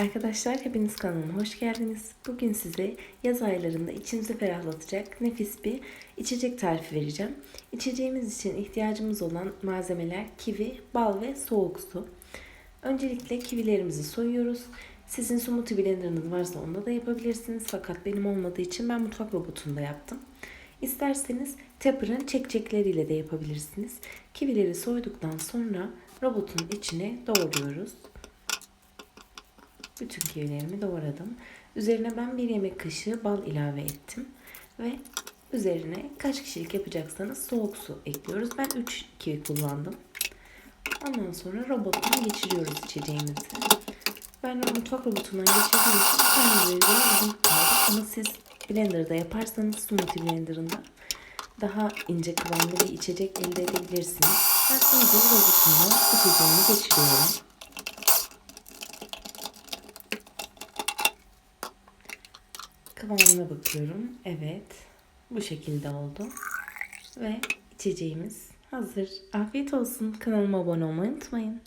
Arkadaşlar hepiniz kanalıma hoş geldiniz. Bugün size yaz aylarında içinizi ferahlatacak nefis bir içecek tarifi vereceğim. İçeceğimiz için ihtiyacımız olan malzemeler kivi, bal ve soğuk su. Öncelikle kivilerimizi soyuyoruz. Sizin smoothie blenderınız varsa onda da yapabilirsiniz. Fakat benim olmadığı için ben mutfak robotunda yaptım. İsterseniz Tapper'ın çekçekleriyle de yapabilirsiniz. Kivileri soyduktan sonra robotun içine doğruyoruz. Bütün kivilerimi doğradım. Üzerine ben bir yemek kaşığı bal ilave ettim. Ve üzerine kaç kişilik yapacaksanız soğuk su ekliyoruz. Ben 3 kivi kullandım. Ondan sonra robottan geçiriyoruz içeceğimizi. Ben mutfak robotundan geçirdiğim için kendileri uzun kaldı. Ama siz blenderda yaparsanız smoothie blenderında daha ince kıvamlı bir içecek elde edebilirsiniz. Ben şimdi robotundan içeceğimi geçiriyorum. Kıvamına bakıyorum. Evet. Bu şekilde oldu. Ve içeceğimiz hazır. Afiyet olsun. Kanalıma abone olmayı unutmayın.